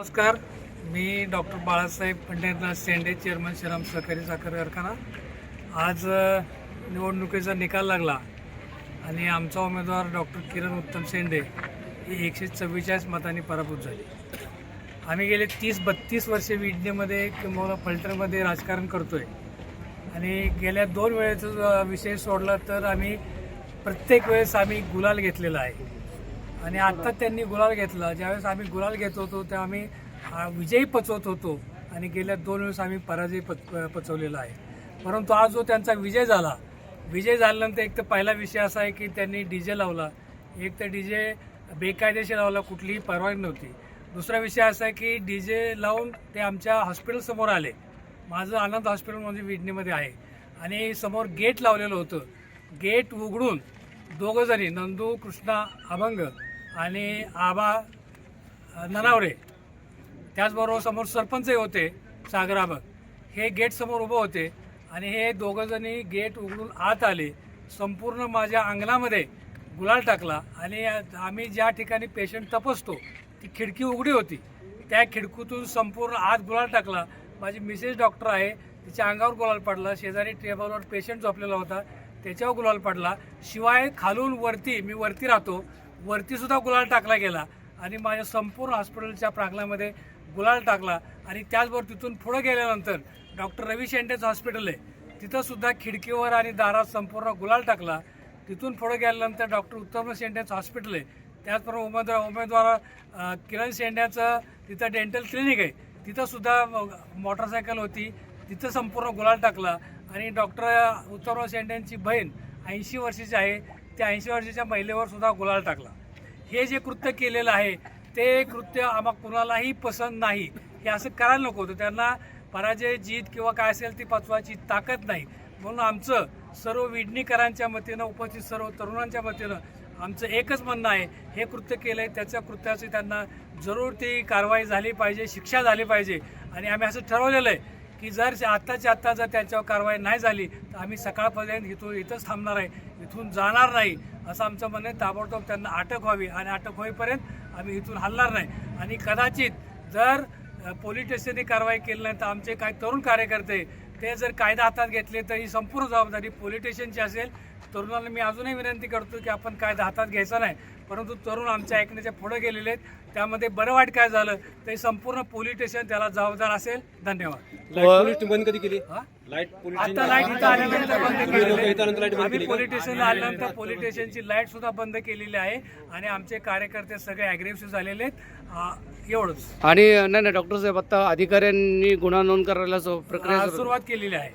नमस्कार मी doctor Balasaheb Panditnath Shende chairman Shriram सहकारी साखर कारखाना. आज निवडणुकीचा निकाल लागला आणि आमचा उमेदवार डॉक्टर किरण उत्तम शेंडे हे एकशे चव्वेचाळीस मतांनी पराभूत झाले. आम्ही गेले तीस बत्तीस वर्षे विज्ञेमध्ये किंवा फल्टरमध्ये राजकारण करतोय. आणि गेल्या दोन वेळेचा विषय सोडला तर आम्ही प्रत्येक वेळेस आम्ही गुलाल घेतलेला आहे. आणि आत्ता त्यांनी गुलाल घेतला. ज्यावेळेस आम्ही गुलाल घेत होतो तेव्हा आम्ही विजयी पचवत होतो. आणि गेल्या दोन वेळेस आम्ही पराजय पच पचवलेला आहे. परंतु आज जो त्यांचा विजय झाला विजय झाल्यानंतर एक तर पहिला विषय असा आहे की त्यांनी डी जे लावला. एक तर डी जे बेकायदेशीर लावला कुठलीही परवानगी नव्हती. दुसरा विषय असा आहे की डी जे लावून ते आमच्या हॉस्पिटलसमोर आले. माझं आनंद हॉस्पिटल म्हणजे विडणीमध्ये आहे. आणि समोर गेट लावलेलं होतं. गेट उघडून दोघं जणी नंदू कृष्णा अभंग आणि आबा ननावरे त्याचबरोबर समोर सरपंचही होते सागराबग हे गेट समोर उभं होते आणि हे दोघंजणी गेट उघडून आत आले. संपूर्ण माझ्या अंगणामध्ये गुलाल टाकला आणि आम्ही ज्या ठिकाणी पेशंट तपासतो ती खिडकी उघडी होती. त्या खिडकीतून संपूर्ण आत गुलाल टाकला. माझी मिसेस डॉक्टर आहे तिच्या अंगावर गुलाल पडला. शेजारी टेबलवर पेशंट झोपलेला होता त्याच्यावर गुलाल पडला. शिवाय खालून वरती मी वरती राहतो. वरतीसुद्धा गुलाल टाकला गेला आणि माझ्या संपूर्ण हॉस्पिटलच्या प्रांगणामध्ये गुलाल टाकला आणि त्याचबरोबर तिथून पुढं गेल्यानंतर डॉक्टर रवी शेंडेचं हॉस्पिटल आहे. तिथंसुद्धा खिडकीवर आणि दारात संपूर्ण गुलाल टाकला. तिथून पुढं गेल्यानंतर डॉक्टर उत्तम शेंडेचं हॉस्पिटल आहे. त्याचबरोबर उमेदवार उमेदवार किरण शेंड्याचं तिथं डेंटल क्लिनिक आहे. तिथंसुद्धा मोटरसायकल होती. तिथं संपूर्ण गुलाल टाकला. आणि डॉक्टर उत्तम शेंड्यांची बहीण ऐंशी वर्षाची आहे. त्या ऐंशी वर्षाच्या महिलेवर सुद्धा गुलाल टाकला. हे जे कृत्य केलेलं आहे ते कृत्य आम्हा कुणालाही पसंत नाही. हे असं करायला नको होतं. त्यांना पराजय जीत किंवा काय असेल ती पचवायची ताकद नाही. म्हणून आमचं सर्व विडणीकरांच्या मतीनं उपस्थित सर्व तरुणांच्या मतीनं आमचं एकच म्हणणं आहे हे कृत्य केलं आहे त्याच्या कृत्याची त्यांना जरूर ती कारवाई झाली पाहिजे शिक्षा झाली पाहिजे. आणि आम्ही असं ठरवलेलं आहे की जर आत्ताच्या आत्ता जर त्यांच्यावर कारवाई नाही झाली तर आम्ही सकाळपर्यंत इथून इथंच थांबणार आहे. इथून जाणार नाही असं आमचं म्हणणं आहे. ताबडतोब त्यांना अटक व्हावी आणि अटक होईपर्यंत आम्ही इथून हलणार नाही. आणि कदाचित जर पोलीस स्टेशनने कारवाई केली नाही तर आमचे काही तरुण कार्यकर्ते ते जर कायदा हातात घेतले तर ही संपूर्ण जबाबदारी पोलीस स्टेशनची असेल. तरुणांना मी अजूनही विनंती करतो की आपण कायदा हातात घ्यायचा नाही. परंतु तरुण आमच्या ऐकण्याच्या पुढे गेलेले आहेत. त्यामध्ये बरं वाईट काय झालं ते संपूर्ण पोलीस स्टेशन त्याला जबाबदार असेल. धन्यवाद. कधी केली? हा? लाइट आता लाइट इथं आल्यानंतर बंद केलेली बंद आम्ही? पोलीस स्टेशनला आल्यानंतर पोलीस स्टेशनची लाइट सुद्धा बंद केलेली आहे. आणि आमचे कार्यकर्ते सगळे अग्रेसिव्ह झालेले आहेत. आ, एवढंच. आणि नाही नाही डॉक्टर साहेब आता अधिकाऱ्यांनी गुन्हा नोंद करायला सु- प्रक्रिया सुरू- सुरुवात केलेली आहे.